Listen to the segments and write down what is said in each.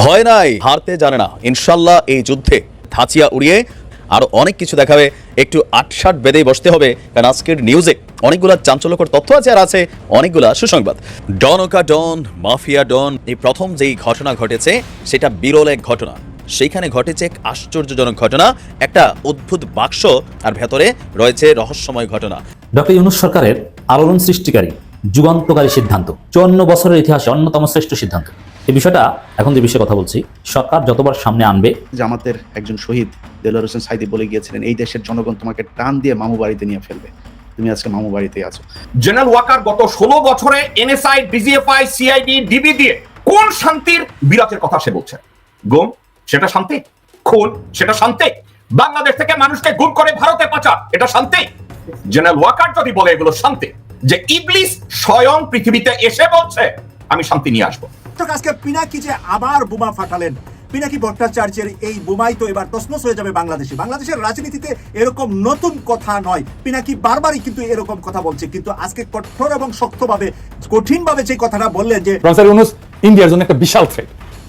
ভয় নাই, হারতে জানে না। ইনশাল্লাহ এই যুদ্ধে ধাঁচিয়া উড়িয়ে আরও অনেক কিছু দেখাবে। একটু আটসাট বেঁধেই বসতে হবে, কারণ আজকের নিউজে অনেকগুলা চাঞ্চল্যকর তথ্য আছে আর আছে অনেকগুলা সুসংবাদ। ডনকা ডন, মাফিয়া ডন, এই প্রথম যেই ঘটনা ঘটেছে, সেটা বিরল এক ঘটনা। সেইখানে ঘটেছে এক আশ্চর্যজনক ঘটনা, একটা অদ্ভুত বাক্স, আর ভেতরে রয়েছে রহস্যময় ঘটনা। ডক্টর ইউনুস সরকারের আলোড়ন সৃষ্টিকারী, যুগান্তকারী সিদ্ধান্ত, চুয়ান্ন বছরের ইতিহাসে অন্যতম শ্রেষ্ঠ সিদ্ধান্ত। এই বিষয়টা এখন যে বিষয়ে কথা বলছি সরকার যতবার সামনে আনবে জামাতের একজন শহীদ দেলোয়ার হোসেন সাইদি বলে গিয়েছিলেন এই দেশের জনগণ তোমাকে টান দিয়ে মামু বাড়িতে নিয়ে ফেলবে। তুমি আজকে মামু বাড়িতেই আছো। জেনারেল ওয়াকার গত ষোলো বছরে এনএসআই ডিজিএফআই সিআইডি ডিবি দিয়ে কোন শান্তির বিরাটের কথা সে বলছে? গুম সেটা শান্তি। খুন সেটা শান্তি। বাংলাদেশ থেকে মানুষকে গুম করে ভারতে পাচার এটা শান্তি। জেনারেল ওয়াকার যদি বলে এগুলো শান্তি যে ইবলিস স্বয়ং পৃথিবীতে এসে বলছে আমি শান্তি নিয়ে আসব। দর্শক আজকে পিনাকি যে আবার বোমা ফাটালেন, পিনাকি ভট্টাচার্যের এই বোমাই তো এবার তসমস হয়ে যাবে বাংলাদেশে। বাংলাদেশের রাজনীতিতে এরকম নতুন কথা নয়। পিনাকি বারবারই কিন্তু এরকম কথা বলছে। কিন্তু আজকে কঠোর এবং শক্তভাবে, কঠিনভাবে যে কথাটা বললেন যে ইন্ডিয়ার জন্য একটা বিশাল থ্রেট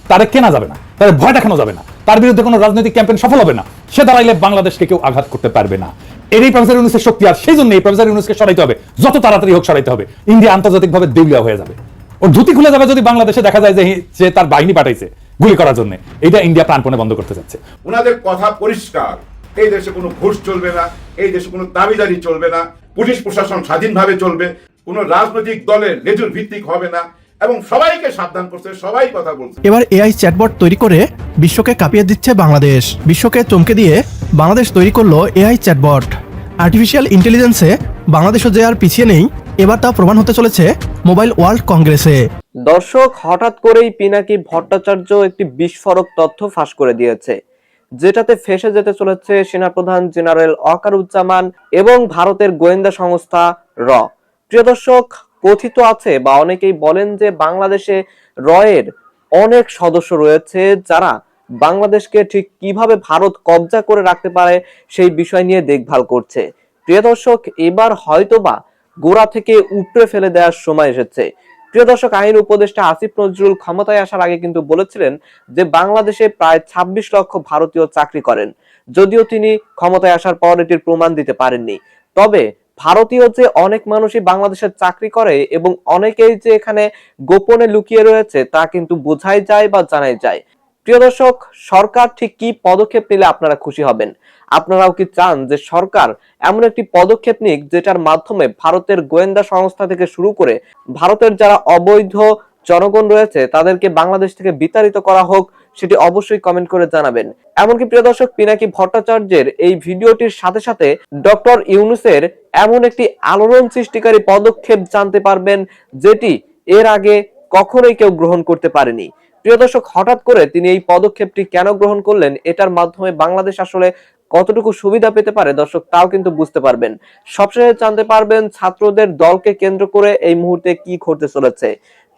তারে কেনা যাবে না। তার ভয় দেখানো যাবে না। তার বিরুদ্ধে কোনো রাজনৈতিক ক্যাম্পেইন সফল হবে না। সে দাঁড়াইলে বাংলাদেশকে কেউ আঘাত করতে পারবে না। এরই প্রফেসর ইউনুসের শক্তি আর সেই জন্য এই প্রফেসর ইউনুসকে সরাইতে হবে। যত তাড়াতাড়ি হোক সরাইতে হবে। ইন্ডিয়া আন্তর্জাতিকভাবে দেউলিয়া হয়ে যাবে। ওর ধুতি খুলে যাবে যদি বাংলাদেশে দেখা যায় যে সে তার বাহিনী পাঠাইছে গুলি করার জন্য। এটা ইন্ডিয়া প্রাণপণে বন্ধ করতে যাচ্ছে। ওনাদের কথা পরিষ্কার। এই দেশে কোনো ঘুষ চলবে না এই দেশে কোনো দাবিদারি চলবে না পুলিশ প্রশাসন স্বাধীনভাবে চলবে কোনো রাজনৈতিক দলের লেজুর ভিত্তিক হবে না এবং সবাইকে সাবধান করছে সবাই কথা বলছে। এবার এআই চ্যাটবট তৈরি করে বিশ্বকে কাঁপিয়ে দিচ্ছে বাংলাদেশ। বিশ্বকে চমকে দিয়ে বাংলাদেশ তৈরি করল এআই চ্যাটবট। আর্টিফিশিয়াল ইন্টেলিজেন্সে বাংলাদেশও যে আর পিছিয়ে নেই এবার তা প্রমাণ হতে চলেছে মোবাইল ওয়ার্ল্ড কংগ্রেসে। দর্শক, হঠাৎ করেই পিনাকি ভট্টাচার্য একটি বিস্ফোরক তথ্য ফাঁস করে দিয়েছে, যেটাতে ফেসে যেতে চলেছে সেনাপ্রধান জেনারেল অকারুজ্জামান এবং ভারতের গোয়েন্দা সংস্থা র। প্রিয় দর্শক, কথিত আছে বা অনেকেই বলেন যে বাংলাদেশে রয়ের অনেক সদস্য রয়েছে যারা বাংলাদেশকে ঠিক কীভাবে ভারত কবজা করে রাখতে পারে সেই বিষয় নিয়ে দেখভাল করছে। প্রিয় দর্শক, এবার হয়তোবা গোড়া থেকে উপড়ে ফেলে দেওয়ার সময় এসেছে। প্রিয় দর্শক, আইন উপদেষ্টা আসিফ নজরুল ক্ষমতায় আসার আগে কিন্তু বলেছিলেন যে বাংলাদেশে প্রায় ২৬ লক্ষ ভারতীয় চাকরি করেন। যদিও তিনি ক্ষমতায় আসার পর এটির প্রমাণ দিতে পারেননি। তবে ভারতীয় যে অনেক মানুষই বাংলাদেশের চাকরি করে এবং অনেকেই যে এখানে গোপনে লুকিয়ে রয়েছে তা কিন্তু বোঝাই যায় বা জানাই যায়। প্রিয় দর্শক, সরকার ঠিক কি পদক্ষেপ নিলে আপনারা খুশি হবেন? আপনারাও কি চান যে সরকার এমন একটি পদক্ষেপ নিক যেটার মাধ্যমে ভারতের গোয়েন্দা সংস্থা থেকে শুরু করে ভারতের যারা অবৈধ জনগণ রয়েছে তাদেরকে বাংলাদেশ থেকে বিতাড়িত করা হোক সেটি অবশ্যই কমেন্ট করে জানাবেন। এমনকি প্রিয় দর্শক, পিনাকি ভট্টাচার্যের এই ভিডিওটির সাথে সাথে ডক্টর ইউনুসের এমন একটি আলোড়ন সৃষ্টিকারী পদক্ষেপ জানতে পারবেন যেটি এর আগে কখনোই কেউ গ্রহণ করতে পারেনি। প্রিয় দর্শক, হঠাৎ করে তিনি এই পদক্ষেপটি কেন গ্রহণ করলেন, এটার মাধ্যমে বাংলাদেশ আসলে কতটুকু সুবিধা পেতে পারে, দর্শক, তাও কিন্তু বুঝতে পারবেন। সবশেষে জানতে পারবেন ছাত্রদের দলকে কেন্দ্র করে এই মুহূর্তে কি ঘটতে চলেছে।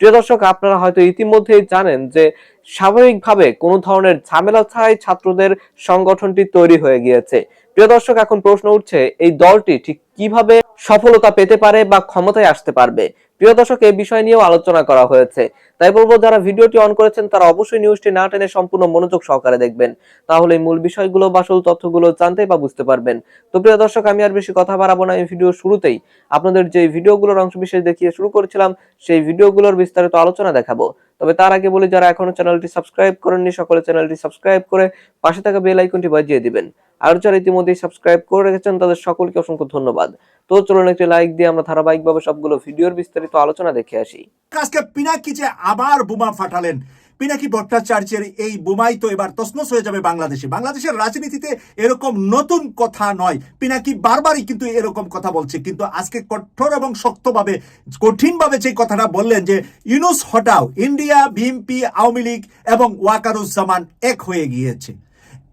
প্রিয় দর্শক, আপনারা হয়তো ইতিমধ্যেই জানেন যে স্বাভাবিকভাবে কোনো ধরনের ঝামেলা ছাড়াই ছাত্রদের সংগঠনটি তৈরি হয়ে গিয়েছে। প্রিয় দর্শক, এখন প্রশ্ন উঠছে, এই দলটি ঠিক কীভাবে সফলতা পেতে পারে বা ক্ষমতায় আসতে পারবে। প্রিয় দর্শক এই বিষয় নিয়েও আলোচনা করা হয়েছে। তাই বলব, যারা ভিডিওটি অন করেছেন, তারা অবশ্যই নিউজটি না টেনে সম্পূর্ণ মনোযোগ সহকারে দেখবেন। তাহলে মূল বিষয়গুলো বা আসল তথ্যগুলো জানতে বা বুঝতে পারবেন। তো প্রিয় দর্শক, আমি আর বেশি কথা বাড়াবো না। এই ভিডিও শুরুতেই আপনাদের যে ভিডিওগুলোর অংশ বিশেষ দেখিয়ে শুরু করেছিলাম, সেই ভিডিওগুলোর বিস্তারিত আলোচনা দেখাবো। তবে তার আগে বলি, যারা এখনও চ্যানেলটি সাবস্ক্রাইব করেননি, সকলে চ্যানেলটি সাবস্ক্রাইব করে পাশে থাকা বেল আইকনটি বাজিয়ে দিবেন। আর যারা ইতিমধ্যেই সাবস্ক্রাইব করে রেখেছেন, তাদের সকলকে অসংখ্য ধন্যবাদ। তো চলুন একটি লাইক দিয়ে আমরা ধারাবাহিকভাবে সবগুলো ভিডিওর বিস্তারিত আলোচনা দেখে আসি। আজকে পিনাকি যে আবার বোমা ফাটালেন, পিনাকি ভট্টাচার্যের এই বোমাই তো এবার তসমস হয়ে যাবে বাংলাদেশে। বাংলাদেশের রাজনীতিতে এরকম নতুন কথা নয়। পিনাকি বারবারই কিন্তু এরকম কথা বলছে। কিন্তু আজকে কঠোর এবং শক্তভাবে, কঠিনভাবে যে কথাটা বললেন যে, ইউনুস হটাও, ইন্ডিয়া, বিএনপি, আওয়ামী লীগ এবং ওয়াকারুজ্জামান এক হয়ে গিয়েছে।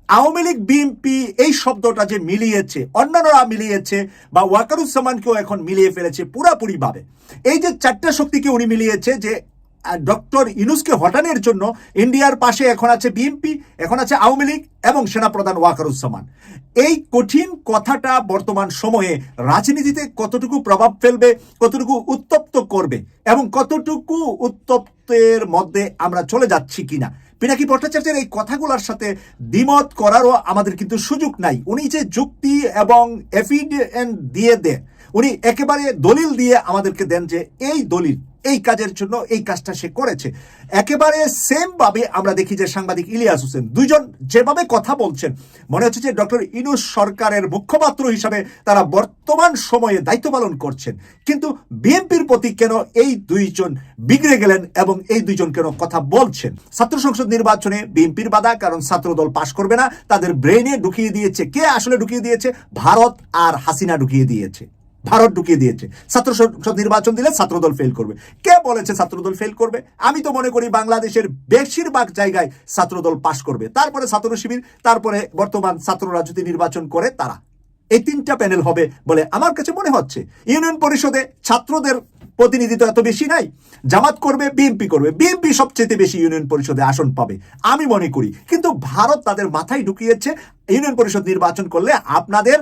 আওয়ামী লীগ বিএনপি এই শব্দটা যে মিলিয়েছে, অন্যান্যরা মিলিয়েছে বা ওয়াকারুজ্জামানকেও এখন মিলিয়ে ফেলেছে পুরাপুরি ভাবে এই যে চারটা শক্তিকে উনি মিলিয়েছে যে ডক্টর ইনুসকে হটানোর জন্য ইন্ডিয়ার পাশে এখন আছে বিএনপি এখন আছে আওয়ামী লীগ এবং সেনাপ্রধান ওয়াকারুজ্জামান। এই কঠিন কথাটা বর্তমান সময়ে রাজনীতিতে কতটুকু প্রভাব ফেলবে, কতটুকু উত্তপ্ত করবে এবং কতটুকু উত্তপ্তের মধ্যে আমরা চলে যাচ্ছি কিনা পিনাকি ভট্টাচার্যের এই কথাগুলোর সাথে দ্বিমত করারও আমাদের কিন্তু সুযোগ নাই। উনি যে যুক্তি এবং এফিডেন্ট দিয়ে দেন উনি একেবারে দলিল দিয়ে আমাদেরকে দেন যে এই দলিল, এই কাজের জন্য এই কাজটা সে করেছে। একেবারে সেম ভাবে আমরা দেখি যে সাংবাদিক ইলিয়াস হোসেন দুইজন যেভাবে কথা বলছেন, মনে হচ্ছে যে ডক্টর ইনুস সরকারের মুখপাত্র হিসাবে তারা বর্তমান সময়ে দায়িত্ব পালন করছেন। কিন্তু বিএনপির প্রতি কেন এই দুইজন বিগড়ে গেলেন এবং এই দুইজন কেন কথা বলছেন? ছাত্র সংসদ নির্বাচনে বিএনপির বাধা, কারণ ছাত্র দল পাশ করবে না, তাদের ব্রেনে ঢুকিয়ে দিয়েছে। কে আসলে ঢুকিয়ে দিয়েছে? ভারত আর হাসিনা ঢুকিয়ে দিয়েছে। ভারত ঢুকিয়ে দিয়েছে। ছাত্র সংসদ নির্বাচন দিলে ছাত্রদল ফেল করবে। কে বলেছে ছাত্রদল ফেল করবে? আমি তো মনে করি বাংলাদেশের বেশিরভাগ জায়গায় ছাত্রদল পাশ করবে। তারপরে ছাত্র শিবির, তারপরে বর্তমান ছাত্র রাজনীতি নির্বাচন করে তারা। এই তিনটা প্যানেল হবে বলে আমার কাছে মনে হচ্ছে। ইউনিয়ন পরিষদে ছাত্রদের প্রতিনিধিত্ব এত বেশি নাই। জামাত করবে, বিএনপি করবে। বিএনপি সবচেয়ে বেশি ইউনিয়ন পরিষদে আসন পাবে, আমি মনে করি। কিন্তু ভারত তাদের মাথায় ঢুকিয়েছে। ইউনিয়ন পরিষদ নির্বাচন করলে আপনাদের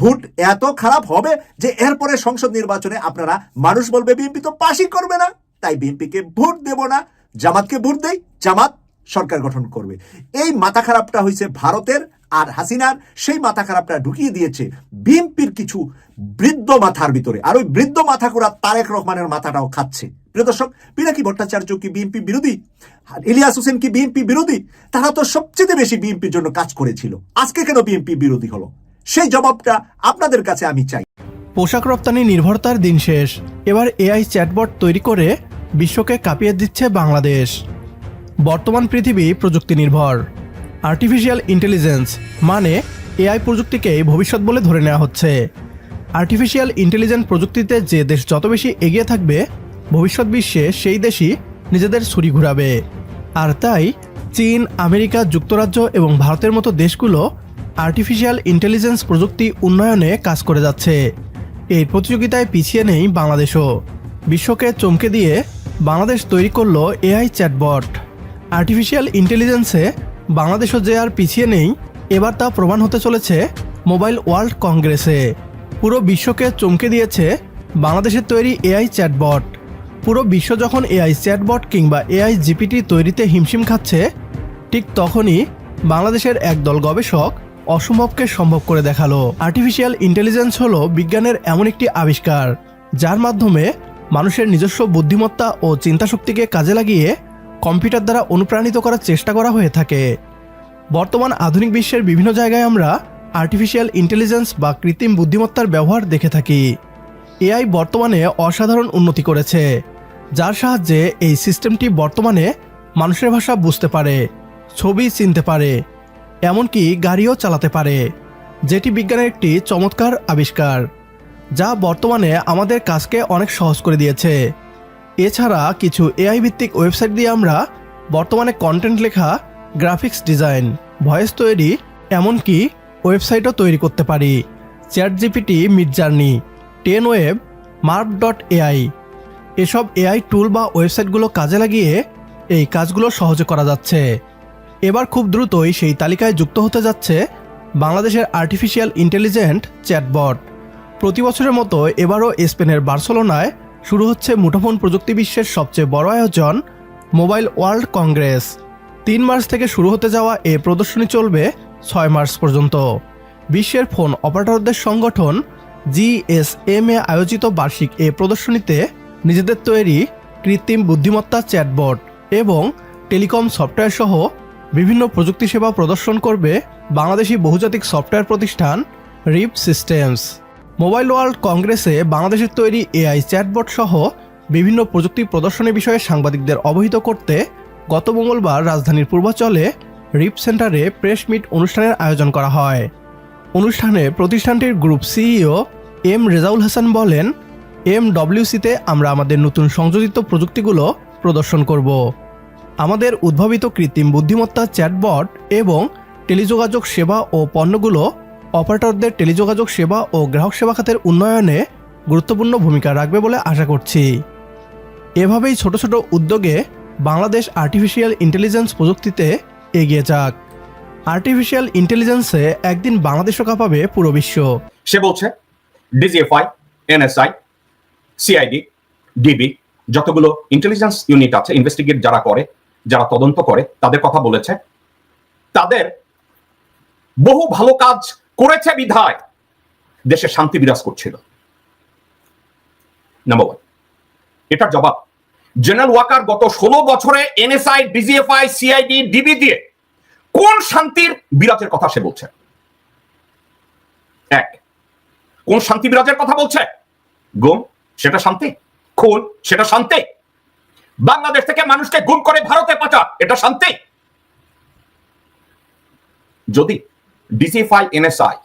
ভোট এত খারাপ হবে যে এরপরে সংসদ নির্বাচনে আপনারা মানুষ বলবে, বিএনপি তো পাশই করবে না। তাই বিএনপিকে ভোট দেব না, জামাতকে ভোট দেই, জামাত সরকার গঠন করবে। এই মাথা খারাপটা হয়েছে ভারতের আর হাসিনার, সেই মাথা খারাপটা ঢুকিয়ে দিয়েছে বিএনপির কিছু বৃদ্ধ মাথার ভিতরে। আর ওই বৃদ্ধ মাথা করা তারেক রহমানের মাথাটাও খাচ্ছে। প্রিয় দর্শক, পিনাকি ভট্টাচার্য কি বিএনপি বিরোধী? ইলিয়াস হোসেন কি বিএনপি বিরোধী? তারা তো সবচেয়ে বেশি বিএনপির জন্য কাজ করেছিল। আজকে কেন বিএনপি বিরোধী হলো? সেই জবাবটা আপনাদের কাছে আমি চাই। পোশাক রপ্তানি নির্ভরতার দিন শেষ। এবার এআই চ্যাটবট তৈরি করে বিশ্বকে কাঁপিয়ে দিচ্ছে বাংলাদেশ। বর্তমান পৃথিবী প্রযুক্তি নির্ভর আর্টিফিশিয়াল ইন্টেলিজেন্স মানে এআই প্রযুক্তিকেই ভবিষ্যৎ বলে ধরে নেওয়া হচ্ছে। আর্টিফিশিয়াল ইন্টেলিজেন্স প্রযুক্তিতে যে দেশ যত বেশি এগিয়ে থাকবে, ভবিষ্যৎ বিশ্বে সেই দেশই নিজেদের ছুরি ঘুরাবে। আর তাই চীন, আমেরিকা, যুক্তরাজ্য এবং ভারতের মতো দেশগুলো আর্টিফিশিয়াল ইন্টেলিজেন্স প্রযুক্তি উন্নয়নে কাজ করে যাচ্ছে। এই প্রতিযোগিতায় পিছিয়ে নেই বাংলাদেশও। বিশ্বকে চমকে দিয়ে বাংলাদেশ তৈরি করল এআই চ্যাটবট। আর্টিফিশিয়াল ইন্টেলিজেন্সে বাংলাদেশও যে আর পিছিয়ে নেই, এবার তা প্রমাণ হতে চলেছে মোবাইল ওয়ার্ল্ড কংগ্রেসে। পুরো বিশ্বকে চমকে দিয়েছে বাংলাদেশের তৈরি এআই চ্যাটবট। পুরো বিশ্ব যখন এআই চ্যাটবট কিংবা এআই জিপিটি তৈরিতে হিমশিম খাচ্ছে, ঠিক তখনই বাংলাদেশের একদল গবেষক অসম্ভবকে সম্ভব করে দেখাল। আর্টিফিশিয়াল ইন্টেলিজেন্স হলো বিজ্ঞানের এমন একটি আবিষ্কার, যার মাধ্যমে মানুষের নিজস্ব বুদ্ধিমত্তা ও চিন্তাশক্তিকে কাজে লাগিয়ে কম্পিউটার দ্বারা অনুপ্রাণিত করার চেষ্টা করা হয়ে থাকে। বর্তমান আধুনিক বিশ্বের বিভিন্ন জায়গায় আমরা আর্টিফিশিয়াল ইন্টেলিজেন্স বা কৃত্রিম বুদ্ধিমত্তার ব্যবহার দেখে থাকি। এআই বর্তমানে অসাধারণ উন্নতি করেছে, যার সাহায্যে এই সিস্টেমটি বর্তমানে মানুষের ভাষা বুঝতে পারে, ছবি চিনতে পারে এমনকি গাড়িও চালাতে পারে, যেটি বিজ্ঞানের একটি চমৎকার আবিষ্কার, যা বর্তমানে আমাদের কাজকে অনেক সহজ করে দিয়েছে। এছাড়া কিছু এআই ভিত্তিক ওয়েবসাইট দিয়ে আমরা বর্তমানে কন্টেন্ট লেখা গ্রাফিক্স ডিজাইন ভয়েস তৈরি, এমনকি ওয়েবসাইটও তৈরি করতে পারি। Chat GPT Midjourney ten web mark dot AI এসব এআই টুল বা ওয়েবসাইটগুলো কাজে লাগিয়ে এই কাজগুলো সহজে করা যাচ্ছে। এবার খুব দ্রুতই সেই তালিকায় যুক্ত হতে যাচ্ছে বাংলাদেশের আর্টিফিশিয়াল ইন্টেলিজেন্ট চ্যাটবট প্রতি বছরের মতো এবারও স্পেনের বার্সেলোনায় শুরু হচ্ছে মুঠোফোন প্রযুক্তি বিশ্বের সবচেয়ে বড় আয়োজন, মোবাইল ওয়ার্ল্ড কংগ্রেস। তিন মার্চ থেকে শুরু হতে যাওয়া এ প্রদর্শনী চলবে ছয় মার্চ পর্যন্ত। বিশ্বের ফোন অপারেটরদের সংগঠন জিএসএম এ আয়োজিত বার্ষিক এ প্রদর্শনীতে নিজেদের তৈরি কৃত্রিম বুদ্ধিমত্তা চ্যাটবট এবং টেলিকম সফটওয়্যার সহ বিভিন্ন প্রযুক্তি সেবা প্রদর্শন করবে বাংলাদেশি বহুজাতিক সফটওয়্যার প্রতিষ্ঠান রিপ সিস্টেমস। মোবাইল ওয়ার্ল্ড কংগ্রেসে বাংলাদেশের তৈরি এআই চ্যাটবট সহ বিভিন্ন প্রযুক্তি প্রদর্শনী বিষয়ে সাংবাদিকদের অবহিত করতে গত মঙ্গলবার রাজধানীর পূর্বাচলে রিপ সেন্টারে প্রেস মিট অনুষ্ঠানের আয়োজন করা হয়। অনুষ্ঠানে প্রতিষ্ঠানটির group CEO M Rezaul Hasan বলেন এম ডব্লিউসিতে আমরা আমাদের নতুন সংযোজিত প্রযুক্তিগুলো প্রদর্শন করব। আমাদের উদ্ভাবিত কৃত্রিম বুদ্ধিমত্তা চ্যাটবট এবং টেলিযোগাযোগ সেবা ও পণ্যগুলো অপারেটরদের টেলিযোগাযোগ সেবা ও গ্রাহক সেবা খাতের উন্নয়নে গুরুত্বপূর্ণ ভূমিকা রাখবে বলে আশা করছি। এভাবেই ছোট ছোট উদ্যোগে বাংলাদেশ আর্টিফিশিয়াল ইন্টেলিজেন্স প্রযুক্তিতে এগিয়ে যাক। আর্টিফিশিয়াল ইন্টেলিজেন্সে একদিন বাংলাদেশও কাঁপাবে পুরো বিশ্ব। সে বলছে, ডিজিএফআই, এনএসআই, সিআইডি, ডিবি, যতগুলো ইন্টেলিজেন্স ইউনিট আছে ইনভেস্টিগেট যারা করে যারা তদন্ত করে, তাদের কথা বলেছে। তাদের বহু ভালো কাজ করেছে বিধায়। দেশে শান্তি বিরাজ করছিল। নাম্বার ওয়ান এটার জবাব, জেনারেল ওয়াকার গত ষোলো বছরে এনএসআই ডিজিএফআই সিআইডি ডিবি দিয়ে কোন শান্তির বিরাজের কথা সে বলছে? এক, কোন শান্তি বিরাজের কথা বলছে? গুম, সেটা শান্তি। খুন, সেটা শান্তি। বাংলাদেশ থেকে মানুষকে গুম করে ভারতে পাঠা এটা শান্তি? যদি ডিসিফাই এনএসআই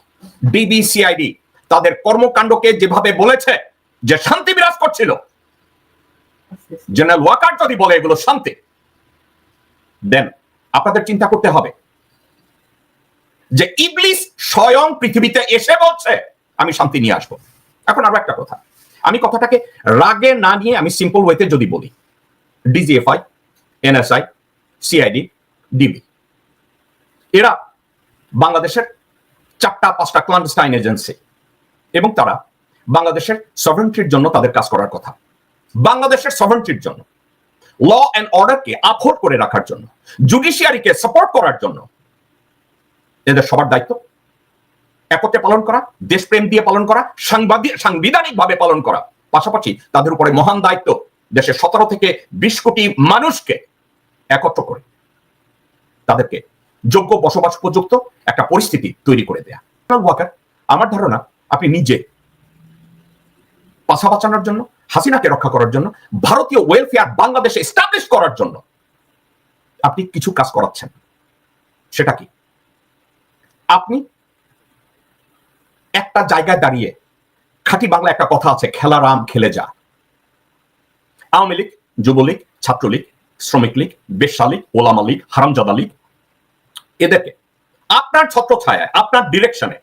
ডিবিসিআইডি তাদের কর্মকাণ্ডকে যেভাবে বলেছে যে শান্তি বিরাজ করছিল, জেনারেল ওয়াকার যদি বলে এগুলো শান্তি, দেন আপনাদের চিন্তা করতে হবে যে ইবলিস স্বয়ং পৃথিবীতে এসে বলছে, আমি শান্তি নিয়ে আসব। এখন আরও একটা কথা। আমি কথাটাকে রাগে না নিয়ে আমি সিম্পল ওয়েতে যদি বলি ডিজিএফআই এনএসআই সিআইডি ডিবি এরা বাংলাদেশের চারটা, পাঁচটা ক্লান্ডস্টাইন এজেন্সি এবং তারা বাংলাদেশের সভারেন্ট্রির জন্য তাদের কাজ করার কথা। বাংলাদেশের সভারেন্ট্রির জন্য ল অ্যান্ড অর্ডারকে আপহোল্ড করে রাখার জন্য জুডিশিয়ারিকে সাপোর্ট করার জন্য এদের সবার দায়িত্ব। একত্রে পালন করা, দেশপ্রেম দিয়ে পালন করা সাংবাদিক সাংবিধানিক ভাবে পালন করা। পাশাপাশি তাদের উপরে মহান দায়িত্ব দেশের সতেরো থেকে বিশ কোটি মানুষকে একত্র করে তাদেরকে যোগ্য বসবাস উপযুক্ত একটা পরিস্থিতি তৈরি করে দেয়া। ওয়াকার আমার ধারণা, আপনি নিজে পাশা বাঁচানোর জন্য, হাসিনাকে রক্ষা করার জন্য, ভারতীয় ওয়েলফেয়ার বাংলাদেশে এস্টাবলিশ করার জন্য আপনি কিছু কাজ করাচ্ছেন। সেটা কি? আপনি একটা জায়গায় দাঁড়িয়ে খাঁটি বাংলা একটা কথা আছে খেলারাম খেলে যা। আওয়ামী লীগ, যুবলীগ, ছাত্রলীগ, শ্রমিক লীগ বেশ্যা লীগ, ওলামা লীগ, হারামজাদা লীগ। এদেরকে আপনার ছত্র ছায়ায় আপনার ডিরেকশনে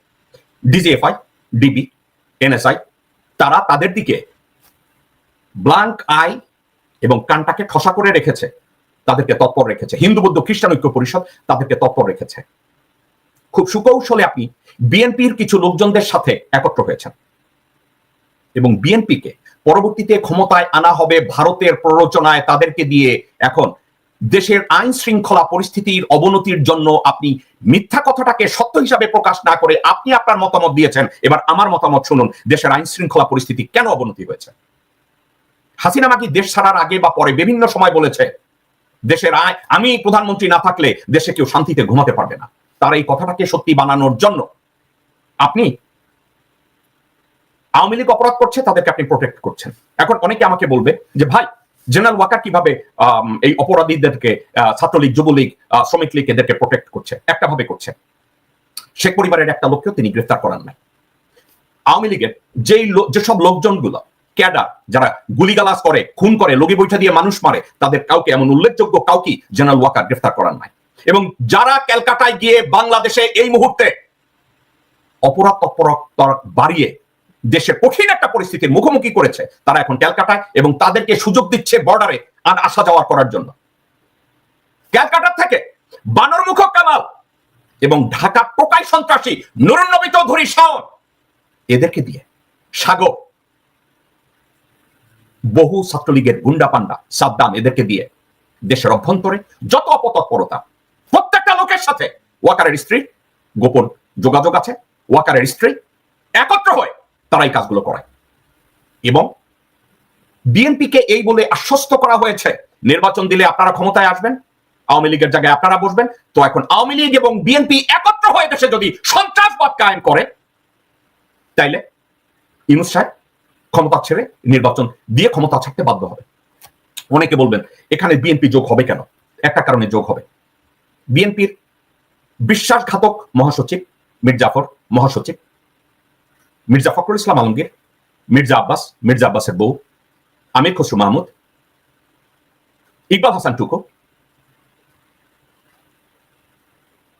ডিজিএফআই ডিবি এনএসআই তারা তাদের দিকে ব্লাঙ্ক আই এবং কানটাকে ঠসা করে রেখেছে। তাদেরকে তৎপর রেখেছে। হিন্দু, বৌদ্ধ, খ্রিস্টান ঐক্য পরিষদ তাদেরকে তৎপর রেখেছে। খুব সুকৌশলে আপনি বিএনপির কিছু লোকজনদের সাথে একত্র হয়েছেন। এবং বিএনপিকে পরবর্তীতে ক্ষমতায় আনা হবে ভারতের প্ররোচনায় তাদেরকে দিয়ে এখন দেশের আইন শৃঙ্খলা পরিস্থিতির অবনতির জন্য আপনি মিথ্যা কথাটাকে সত্য হিসাবে প্রকাশ না করে আপনি আপনার মতামত দিয়েছেন। এবার আমার মতামত শুনুন, দেশের আইন শৃঙ্খলা পরিস্থিতি কেন অবনতি হয়েছে? হাসিনা মাকি দেশ ছাড়ার আগে বা পরে বিভিন্ন সময় বলেছে, দেশের আয় আমি প্রধানমন্ত্রী না থাকলে দেশে কেউ শান্তিতে ঘুমাতে পারবে না। তার এই কথাটাকে সত্যি বানানোর জন্য আপনি আওয়ামী লীগ অপরাধ করছে, তাদেরকে আপনি প্রোটেক্ট করছেন। এখন অনেকে আমাকে বলবে যে, ভাই জেনারেল ওয়াকার কীভাবে এই অপরাধীদেরকে ছাত্রলীগ, যুবলীগ শ্রমিক লীগ এদেরকে প্রোটেক্ট করছে? একটা ভাবে করছে। শেখ পরিবারের একটা লোককেও তিনি গ্রেফতার করান নাই। আওয়ামী লীগের যেই যেসব লোকজনগুলো, ক্যাডার, যারা গুলিগালাজ করে, খুন করে, লগি বৈঠা দিয়ে মানুষ মারে, তাদের কাউকে এমন উল্লেখযোগ্য কাউকে জেনারেল ওয়াকার গ্রেফতার করার নাই। এবং যারা ক্যালকাটায় গিয়ে বাংলাদেশে এই মুহূর্তে অপরাধ তৎপরতা বাড়িয়ে দেশের কঠিন একটা পরিস্থিতির মুখোমুখি করেছে, তারা এখন ক্যালকাটায় এবং তাদেরকে সুযোগ দিচ্ছে বর্ডারে আর আসা যাওয়া করার জন্য। ক্যালকাটা থেকে বানরমুখ কামাল এবং ঢাকা টোকাই সন্ত্রাসী নুরুন্নবী চৌধুরী শাওন এদেরকে দিয়ে সাগর বহু ছাত্রলীগের গুন্ডা পান্ডা সাদ্দাম এদেরকে দিয়ে দেশের অভ্যন্তরে যত অপতৎপরতা, প্রত্যেকটা লোকের সাথে ওয়াকারের স্ত্রী গোপন যোগাযোগ আছে, ওয়াকারের স্ত্রী একত্র হয়ে তারা এই কাজগুলো করে। এবং বিএনপিকে এই বলে আশ্বস্ত করা হয়েছে, নির্বাচন দিলে আপনারা ক্ষমতায় আসবেন, আওয়ামী লীগের জায়গায় আপনারা বসবেন। তো এখন আওয়ামী লীগ এবং বিএনপি একত্র হয়ে দেশে যদি সন্ত্রাসবাদ কায়েম করে, তাইলে ইউনুস সাহেব ক্ষমতা ছেড়ে নির্বাচন দিয়ে ক্ষমতা ছাড়তে বাধ্য হবে। অনেকে বলবেন, এখানে বিএনপি যোগ হবে কেন? একটা কারণে যোগ হবে। বিএনপির বিশ্বাসঘাতক মহাসচিব মির্জাফর মহাসচিব মির্জা ফখরুল ইসলাম আলমগীর, মির্জা আব্বাস, মির্জা আব্বাসের বউ, আমির খসরু মাহমুদ, ইকবাল হাসান টুকু,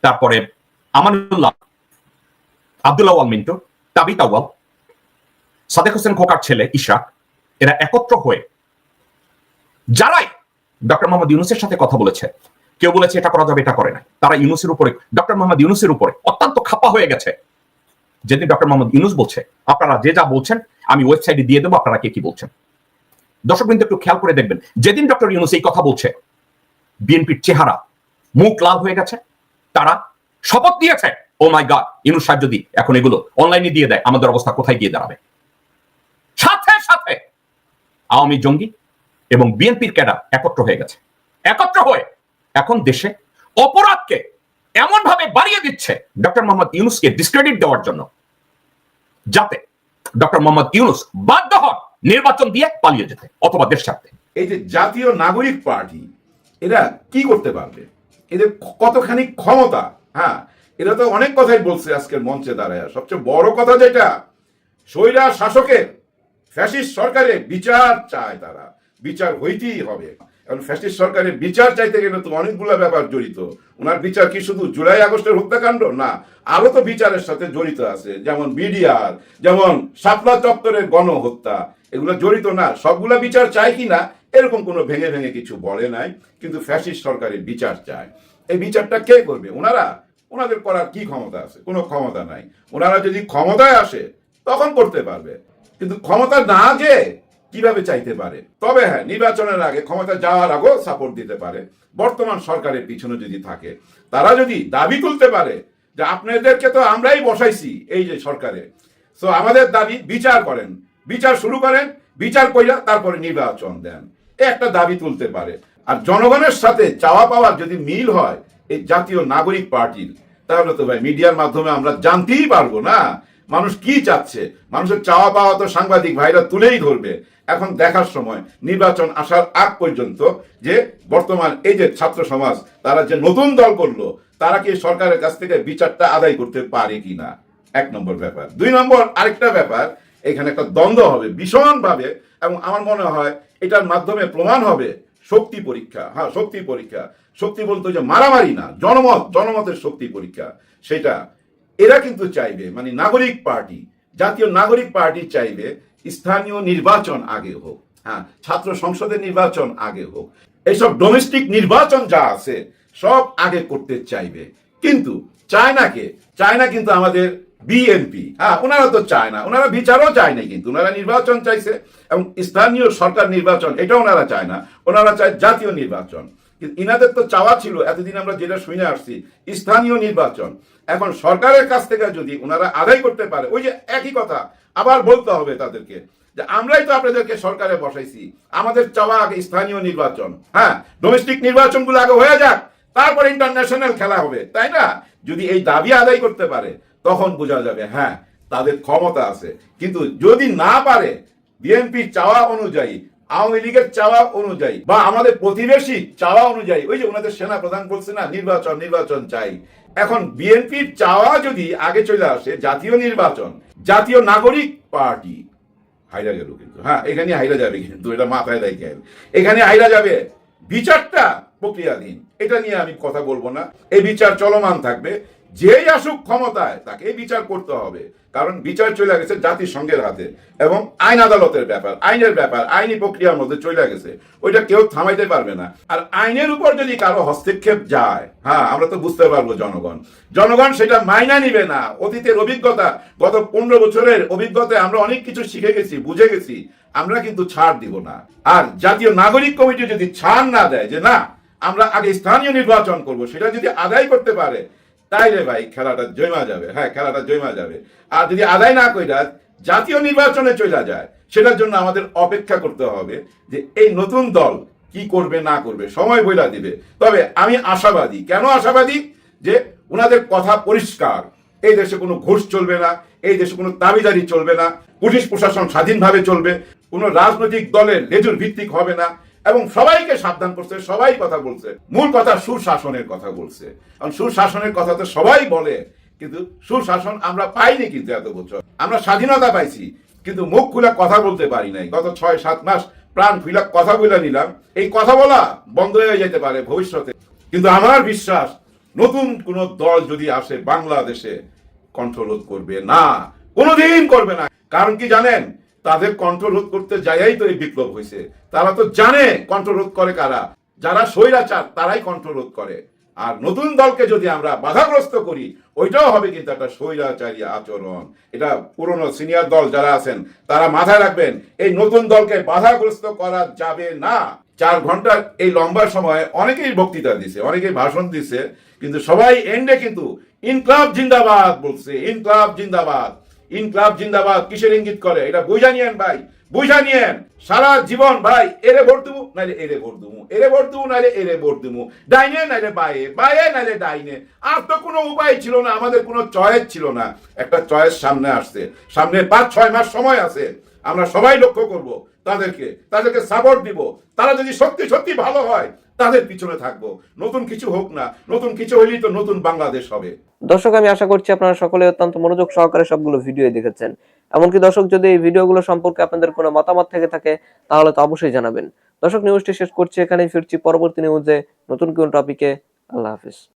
তারপরে আমানুল্লাহ, আব্দুল্লাহ মিন্টু, তাবিত আউয়াল, সাদেক হোসেন খোকার ছেলে ইশাক এরা একত্র হয়ে যারাই ডক্টর মোহাম্মদ ইউনুসের সাথে কথা বলেছে, কেউ বলেছে এটা করা যাবে, এটা করে না। তারা ইউনুসের উপরে, ডক্টর মোহাম্মদ ইউনুসের উপরে অত্যন্ত খাপা হয়ে গেছে। যেদিন ডক্টর মোহাম্মদ ইউনুস বলছে, আপনারা যে যা বলছেন, আমি ওয়েবসাইটে দিয়ে দেবো, আপনারা কে কি বলছেন? দর্শক বিন্দু একটু খেয়াল করে দেখবেন, যেদিন ডক্টর ইউনুস এই কথা বলছে, বিএনপির চেহারা মুখ লাল হয়ে গেছে, তারা শপথ দিয়েছে, ও মাই গড ইনুস সাহেব যদি এখন এগুলো অনলাইনে দিয়ে দেয়, আমাদের অবস্থা কোথায় গিয়ে দাঁড়াবে? সাথে সাথে আওয়ামী জঙ্গি এবং বিএনপির ক্যাডার একত্র হয়ে গেছে। একত্র হয়ে এখন দেশে অপরাধকে এমন ভাবে বাড়িয়ে দিচ্ছে ডক্টর মোহাম্মদ ইউনুসকে ডিসক্রেডিট দেওয়ার জন্য। যাতে ডক্টর মোহাম্মদ ইউনুস বাধ্য হন নির্বাচন দিয়ে পালিয়ে যেতে অথবা দেশ ছাড়তে। এই যে জাতীয় নাগরিক পার্টি, এরা কি করতে পারবে? এদের কতখানি ক্ষমতা? হ্যাঁ এরা তো অনেক কথাই বলছে আজকের মঞ্চে দাঁড়ায়। সবচেয়ে বড় কথা যেটা, স্বৈরা শাসকের, ফ্যাসিস্ট সরকারের বিচার চায় তারা। বিচার হইতেই হবে। কারণ ফ্যাসিস্ট সরকারের বিচার চাইতে গেলে তো অনেকগুলো ব্যাপার জড়িত। ওনার বিচার কি শুধু জুলাই আগস্টের হত্যাকাণ্ড? না আরও তো বিচারের সাথে জড়িত আছে, যেমন বিডিআর, যেমন শাপলা চত্বরের গণহত্যা। এগুলো জড়িত না, সবগুলা বিচার চায় কি না, এরকম কোনো ভেঙে ভেঙে কিছু বলে নাই, কিন্তু ফ্যাসিস্ট সরকারের বিচার চায়। এই বিচারটা কে করবে? ওনারা? ওনাদের করার কি ক্ষমতা আছে? কোনো ক্ষমতা নাই। ওনারা যদি ক্ষমতায় আসে, তখন করতে পারবে। কিন্তু ক্ষমতা না যে কীভাবে চাইতে পারে? তবে হ্যাঁ নির্বাচনের আগে ক্ষমতা যাওয়ার আগেও সাপোর্ট দিতে পারে। বর্তমান সরকারের পিছনে যদি থাকে, তারা যদি দাবি তুলতে পারে যে আপনাদেরকে তো আমরাই বসাইছি এই যে সরকারে সো আমাদের দাবি বিচার করেন। বিচার শুরু করেন, বিচার কইরা তারপরে নির্বাচন দেন। এ একটা দাবি তুলতে পারে। আর জনগণের সাথে চাওয়া পাওয়ার যদি মিল হয়, এই জাতীয় নাগরিক পার্টির, তাহলে তো ভাই মিডিয়ার মাধ্যমে আমরা জানতেই পারব না। মানুষ কি চাচ্ছে? মানুষের চাওয়া পাওয়া তো সাংবাদিক ভাইরা তুলেই ধরবে। এখন দেখার সময়, নির্বাচন আসার আগ পর্যন্ত যে বর্তমান এই যে ছাত্র সমাজ, তারা যে নতুন দল করল, তারা কি সরকারের কাছ থেকে বিচারটা আদায় করতে পারে কিনা? এক নম্বর ব্যাপার। দুই নম্বর, আরেকটা ব্যাপার, এখানে একটা দ্বন্দ্ব হবে ভীষণ ভাবে এবং আমার মনে হয় এটার মাধ্যমে প্রমাণ হবে শক্তি পরীক্ষা। হ্যাঁ শক্তি পরীক্ষা। শক্তি বলতে যে মারামারি না, জনমত, জনমতের শক্তি পরীক্ষা। সেটা এরা কিন্তু চাইবে মানে নাগরিক পার্টি, জাতীয় নাগরিক পার্টি চাইবে স্থানীয় নির্বাচন আগে হোক হ্যাঁ ছাত্র সংসদের নির্বাচন আগে হোক। এইসব ডোমেস্টিক নির্বাচন যা আছে, সব আগে করতে চাইবে। কিন্তু চায়নাকে, চায়না কিন্তু আমাদের বিএনপি হ্যাঁ ওনারা তো চায় না, ওনারা বিচারও চায় না কিন্তু, ওনারা নির্বাচন চাইছে এবং স্থানীয় সরকার নির্বাচন এটা ওনারা চায় না, ওনারা চায় জাতীয় নির্বাচন। কিন্তু ইনাদের তো চাওয়া ছিল, এতদিন আমরা যেটা শুনে আসছি, স্থানীয় নির্বাচন। এখন সরকারের কাছ থেকে যদি ওনারা আদায় করতে পারে, ওই যে একই কথা, আবার বলতে হবে তাদেরকে যে, আমরাই তো আপনাদেরকে সরকারে বসাইছি, আমাদের চাওয়া আগে স্থানীয় নির্বাচন। হ্যাঁ ডোমেস্টিক নির্বাচনগুলো আগে হয়ে যাক, তারপর ইন্টারন্যাশনাল খেলা হবে, তাই না? যদি এই দাবি আদায় করতে পারে, তখন বোঝা যাবে হ্যাঁ তাদের ক্ষমতা আছে। কিন্তু যদি না পারে বিএনপি চাওয়া অনুযায়ী আওয়ামী লীগের চাওয়া অনুযায়ী বা আমাদের প্রতিবেশী চাওয়া অনুযায়ী, ওই যে ওনাদের সেনা প্রধান বলছে না, নির্বাচন নির্বাচন চাই। এখন বিএনপির চাওয়া যদি আগে চলে আসে, জাতীয় নির্বাচন, জাতীয় নাগরিক পার্টি হাইরা গেল কিন্তু। হ্যাঁ এখানে হাইরা যাবে কিন্তু, এটা মাথায় এখানে হাইরা যাবে। বিচারটা প্রক্রিয়াধীন। এটা নিয়ে আমি কথা বলব না। এই বিচার চলমান থাকবে। যেই আসুক ক্ষমতায় তাকে বিচার করতে হবে। কারণ বিচার চলে গেছে জাতিসংঘের হাতে এবং আইন আদালতের ব্যাপার, আইনের ব্যাপার, আইনি প্রক্রিয়ার মধ্যে চলে গেছে। ওইটা কেউ থামাইতে পারবে না। আর আইনের উপর যদি কারও হস্তক্ষেপ যায় হ্যাঁ আমরা তো বুঝতে পারব জনগণ। জনগণ সেটা মাইনা নিবে না। অতীতের অভিজ্ঞতা, গত পনেরো বছরের অভিজ্ঞতায় আমরা অনেক কিছু শিখে গেছি, বুঝে গেছি। আমরা কিন্তু ছাড় দিব না। আর জাতীয় নাগরিক কমিটি যদি ছাড় না দেয় যে না, আমরা আগে স্থানীয় নির্বাচন করব, সেটা যদি আদায় করতে পারে তাইলে ভাই খেলাটা জমা যাবে। হ্যাঁ খেলাটা জমা যাবে। আর যদি আদায় না কইরা জাতীয় নির্বাচনে চলে যায়। সেটার জন্য আমাদের অপেক্ষা করতে হবে যে এই নতুন দল কি করবে, না করবে, সময় বইলা দিবে। তবে আমি আশাবাদী, কেন আশাবাদী? যে ওনাদের কথা পরিষ্কার। এই দেশে কোনো ঘুষ চলবে না, এই দেশে কোনো দাবিদারি চলবে না, পুলিশ প্রশাসন স্বাধীনভাবে চলবে, কোনো রাজনৈতিক দলের লেজুর ভিত্তিক হবে না। এবং সবাইকে সাবধান করছে, সবাই কথা বলছে। মূল কথা সুশাসনের কথা বলছে। কারণ সুশাসনের কথা তো সবাই বলে, কিন্তু সুশাসন আমরা পাইনি কিন্তু এত বছর। আমরা স্বাধীনতা পাইছি, কিন্তু মুখ খুলে কথা বলতে পারি নাই। গত ছয়, সাত মাস প্রাণ খুলে কথা বলে নিলাম। এই কথা বলা বন্ধ হয়ে যেতে পারে ভবিষ্যতে। কিন্তু আমার বিশ্বাস, নতুন কোন দল যদি আসে বাংলাদেশে, কণ্ঠরোধ করবে না। কোনোদিন করবে না। কারণ কি জানেন? তাদের কণ্ঠরোধ করতে যাইয়াই তো এই বিপ্লব হয়েছে তারা তো জানে কণ্ঠরোধ করে কারা। যারা স্বৈরাচার, তারাই কণ্ঠরোধ করে। আর নতুন দলকে যদি আমরা বাধাগ্রস্ত করি, ওইটাও হবে কিন্তু একটা স্বৈরাচারী আচরণ। এটা পুরনো সিনিয়র দল যারা আছেন, তারা মাথায় রাখবেন, এই নতুন দলকে বাধাগ্রস্ত করা যাবে না। চার ঘণ্টা এই লম্বা সময় অনেকেই বক্তৃতা দিছে, অনেকেই ভাষণ দিছে, কিন্তু সবাই এন্ডে কিন্তু ইনকলাব জিন্দাবাদ বলছে, ইনকলাব জিন্দাবাদ। ইনকলাব জিন্দাবাদ, কিসের ইঙ্গিত করে? এটা বুঝা নিয়েন ভাই, বুঝা নিয়েন। সারা জীবন ভাই, এরে ভোট দেবো, নাইলে এরে ভোট দেবো। এরে ভোট দেবো, নাইলে এরে ভোট দেবো। ডাইনে, নাইলে বাইরে বাইরে নাইলে ডাইনে। আর তো কোনো উপায় ছিল না, আমাদের কোনো চয়েস ছিল না। একটা চয়েস সামনে আসছে। সামনে পাঁচ, ছয় মাস সময় আছে। আমরা সবাই লক্ষ্য করব তাদেরকে তাদেরকে সাপোর্ট দিব। তারা যদি সত্যি সত্যি ভালো হয়, তাদের পিছনে থাকব। নতুন কিছু হোক না, নতুন কিছু হইলেই তো নতুন বাংলাদেশ হবে। দর্শক, আমি আশা করছি আপনারা সকলে অত্যন্ত মনোযোগ সহকারে সবগুলো ভিডিও দেখেছেন। এমনকি দর্শক, যদি এই ভিডিওগুলো সম্পর্কে আপনাদের কোনো মতামত থেকে থাকে, তাহলে তো অবশ্যই জানাবেন। দর্শক নিউজটি শেষ করছি, এখানেই ফিরছি পরবর্তী নিউজে নতুন কোন টপিকে আল্লাহ হাফিজ।